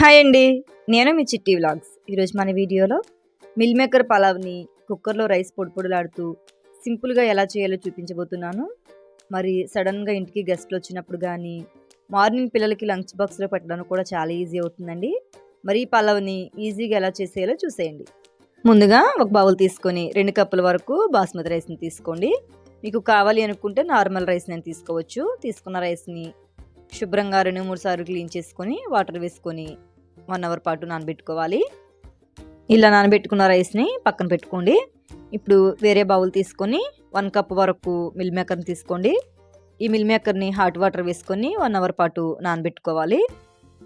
Hi అండి. నేను మీ చిట్టి వ్లాగ్స్. ఈరోజు మన వీడియోలో మిల్ మేకర్ పలావ్ని కుక్కర్లో రైస్ పొడి పొడిలాడుతూ సింపుల్గా ఎలా చేయాలో చూపించబోతున్నాను. మరి సడన్గా ఇంటికి గెస్ట్లు వచ్చినప్పుడు కానీ మార్నింగ్ పిల్లలకి లంచ్ బాక్స్లో పెట్టడానికి కూడా చాలా ఈజీ అవుతుందండి. మరి ఈ పలావ్ని ఈజీగా ఎలా చేసేయాలో చూసేయండి. ముందుగా ఒక బౌల్ తీసుకొని రెండు కప్పుల వరకు బాస్మతి రైస్ని తీసుకోండి. మీకు కావాలి అనుకుంటే నార్మల్ రైస్ నేను తీసుకోవచ్చు. తీసుకున్న రైస్ని శుభ్రంగా రెండు మూడు సార్లు క్లీన్ చేసుకొని వాటర్ వేసుకొని వన్ అవర్ పాటు నానబెట్టుకోవాలి. ఇలా నానబెట్టుకున్న రైస్ని పక్కన పెట్టుకోండి. ఇప్పుడు వేరే బౌల్ తీసుకొని వన్ కప్ వరకు మిల్ మేకర్ని తీసుకోండి. ఈ మిల్ మేకర్ని హాట్ వాటర్ వేసుకొని వన్ అవర్ పాటు నానబెట్టుకోవాలి.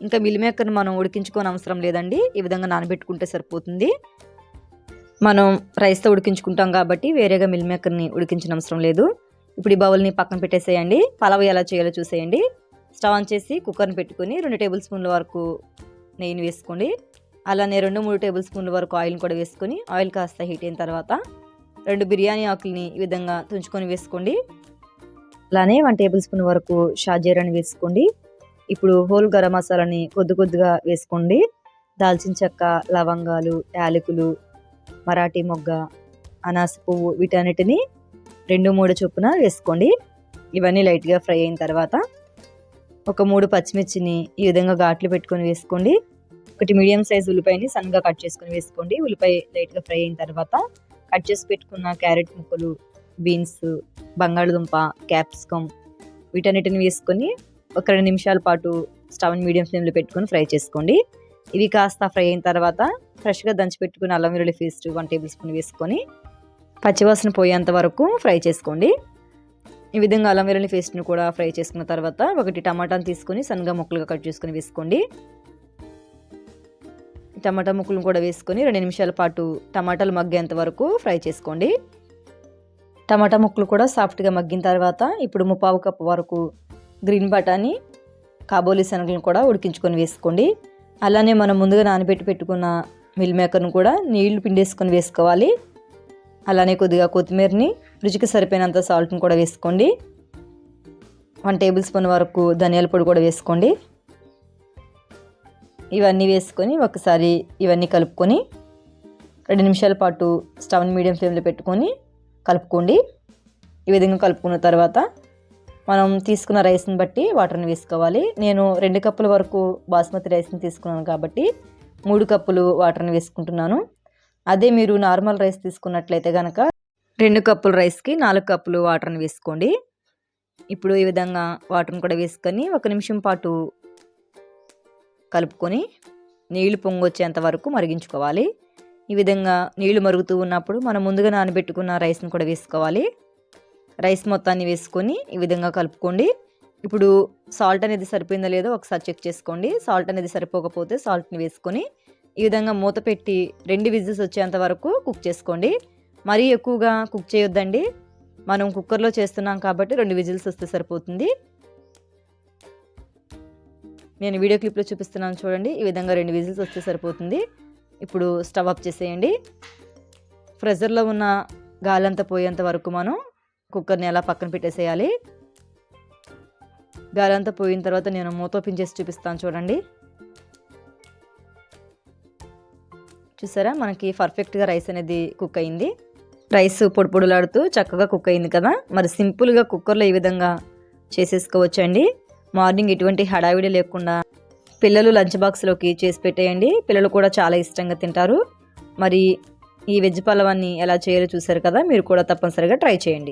ఇంకా మిల్ మేకర్ని మనం ఉడికించుకోని అవసరం లేదండి. ఈ విధంగా నానబెట్టుకుంటే సరిపోతుంది. మనం రైస్తో ఉడికించుకుంటాం కాబట్టి వేరేగా మిల్ మేకర్ని ఉడికించిన అవసరం లేదు. ఇప్పుడు ఈ బౌల్ని పక్కన పెట్టేసేయండి. పలావ్ ఎలా చేయాలో చూసేయండి. స్టవ్ ఆన్ చేసి కుక్కర్ని పెట్టుకొని రెండు టేబుల్ స్పూన్ల వరకు నెయ్యిని వేసుకోండి. అలానే రెండు మూడు టేబుల్ స్పూన్ల వరకు ఆయిల్ని కూడా వేసుకొని ఆయిల్ కాస్త హీట్ అయిన తర్వాత రెండు బిర్యానీ ఆకుల్ని ఈ విధంగా తుంచుకొని వేసుకోండి. అలానే వన్ టేబుల్ స్పూన్ వరకు షాజీరాని వేసుకోండి. ఇప్పుడు హోల్ గరం మసాలాని కొద్ది కొద్దిగా వేసుకోండి. దాల్చిన చెక్క లవంగాలు యాలకులు మరాఠీ మొగ్గ అనాస పువ్వు వీటన్నిటిని రెండు మూడు చొప్పున వేసుకోండి. ఇవన్నీ లైట్గా ఫ్రై అయిన తర్వాత ఒక మూడు పచ్చిమిర్చిని ఈ విధంగా ఘాట్లు పెట్టుకొని వేసుకోండి. ఒకటి మీడియం సైజ్ ఉల్లిపాయని సన్నగా కట్ చేసుకుని వేసుకోండి. ఉల్లిపాయ లైట్గా ఫ్రై అయిన తర్వాత కట్ చేసి పెట్టుకున్న క్యారెట్ ముక్కలు బీన్స్ బంగాళదుంప క్యాప్సికమ్ వీటన్నిటిని వేసుకొని ఒక రెండు నిమిషాల పాటు స్టవ్ మీడియం ఫ్లేమ్లో పెట్టుకొని ఫ్రై చేసుకోండి. ఇవి కాస్త ఫ్రై అయిన తర్వాత ఫ్రెష్గా దంచి పెట్టుకుని అల్లం వెల్లుల్లి పేస్ట్ వన్ టేబుల్ స్పూన్ వేసుకొని పచ్చివాసన పోయేంత వరకు ఫ్రై చేసుకోండి. ఈ విధంగా అల్లం వెల్లుల్లి పేస్ట్ని కూడా ఫ్రై చేసుకున్న తర్వాత ఒకటి టమాటాని తీసుకొని సన్నగా ముక్కలుగా కట్ చేసుకుని వేసుకోండి. టమాటా ముక్కలను కూడా వేసుకొని రెండు నిమిషాల పాటు టమాటాలు మగ్గేంత వరకు ఫ్రై చేసుకోండి. టమాటా ముక్కలు కూడా సాఫ్ట్గా మగ్గిన తర్వాత ఇప్పుడు ముప్పావు కప్పు వరకు గ్రీన్ బటానీ కాబోలి శనగలను కూడా ఉడికించుకొని వేసుకోండి. అలానే మనం ముందుగా నానబెట్టి పెట్టుకున్న మిల్ మేకర్ను కూడా నీళ్ళు పిండేసుకొని వేసుకోవాలి. అలానే కొద్దిగా కొత్తిమీరని రుచికి సరిపోయినంత సాల్ట్ని కూడా వేసుకోండి. వన్ టేబుల్ స్పూన్ వరకు ధనియాల పొడి కూడా వేసుకోండి. ఇవన్నీ వేసుకొని ఒకసారి ఇవన్నీ కలుపుకొని రెండు నిమిషాల పాటు స్టవ్ని మీడియం ఫ్లేమ్లో పెట్టుకొని కలుపుకోండి. ఈ విధంగా కలుపుకున్న తర్వాత మనం తీసుకున్న రైస్ని బట్టి వాటర్ని వేసుకోవాలి. నేను రెండు కప్పుల వరకు బాస్మతి రైస్ని తీసుకున్నాను కాబట్టి మూడు కప్పులు వాటర్ని వేసుకుంటున్నాను. అదే మీరు నార్మల్ రైస్ తీసుకున్నట్లయితే కనుక రెండు కప్పుల రైస్కి నాలుగు కప్పులు వాటర్ని వేసుకోండి. ఇప్పుడు ఈ విధంగా వాటర్ని కూడా వేసుకొని ఒక నిమిషం పాటు కలుపుకొని నీళ్ళు పొంగొచ్చేంత వరకు మరిగించుకోవాలి. ఈ విధంగా నీళ్ళు మరుగుతూ ఉన్నప్పుడు మనం ముందుగా నానబెట్టుకున్న రైస్ని కూడా వేసుకోవాలి. రైస్ మొత్తాన్ని వేసుకొని ఈ విధంగా కలుపుకోండి. ఇప్పుడు సాల్ట్ అనేది సరిపోయిందో లేదో ఒకసారి చెక్ చేసుకోండి. సాల్ట్ అనేది సరిపోకపోతే సాల్ట్ని వేసుకొని ఈ విధంగా మూత పెట్టి రెండు విజిల్స్ వచ్చేంత వరకు కుక్ చేసుకోండి. మరీ ఎక్కువగా కుక్ చేయొద్దండి. మనం కుక్కర్లో చేస్తున్నాం కాబట్టి రెండు విజిల్స్ వస్తే సరిపోతుంది. నేను వీడియో క్లిప్లో చూపిస్తున్నాను చూడండి. ఈ విధంగా రెండు విజిల్స్ వస్తే సరిపోతుంది. ఇప్పుడు స్టవ్ ఆఫ్ చేసేయండి. ప్రెజర్లో ఉన్న గాలంతా పోయేంత వరకు మనం కుక్కర్ని అలా పక్కన పెట్టేసేయాలి. గాలి అంతా పోయిన తర్వాత నేను మూత ఓపెన్ చేసి చూపిస్తాను చూడండి. చూసారా? మనకి పర్ఫెక్ట్గా రైస్ అనేది కుక్ అయింది. రైస్ పొడి పొడులాడుతూ చక్కగా కుక్ అయింది కదా? మరి సింపుల్గా కుక్కర్లో ఈ విధంగా చేసేసుకోవచ్చండి. మార్నింగ్ ఎటువంటి హడావిడి లేకుండా పిల్లలు లంచ్ బాక్స్లోకి చేసి పెట్టేయండి. పిల్లలు కూడా చాలా ఇష్టంగా తింటారు. మరి ఈ వెజ్ పలవాన్ని ఎలా చేయాలో చూసారు కదా మీరు కూడా తప్పనిసరిగా ట్రై చేయండి.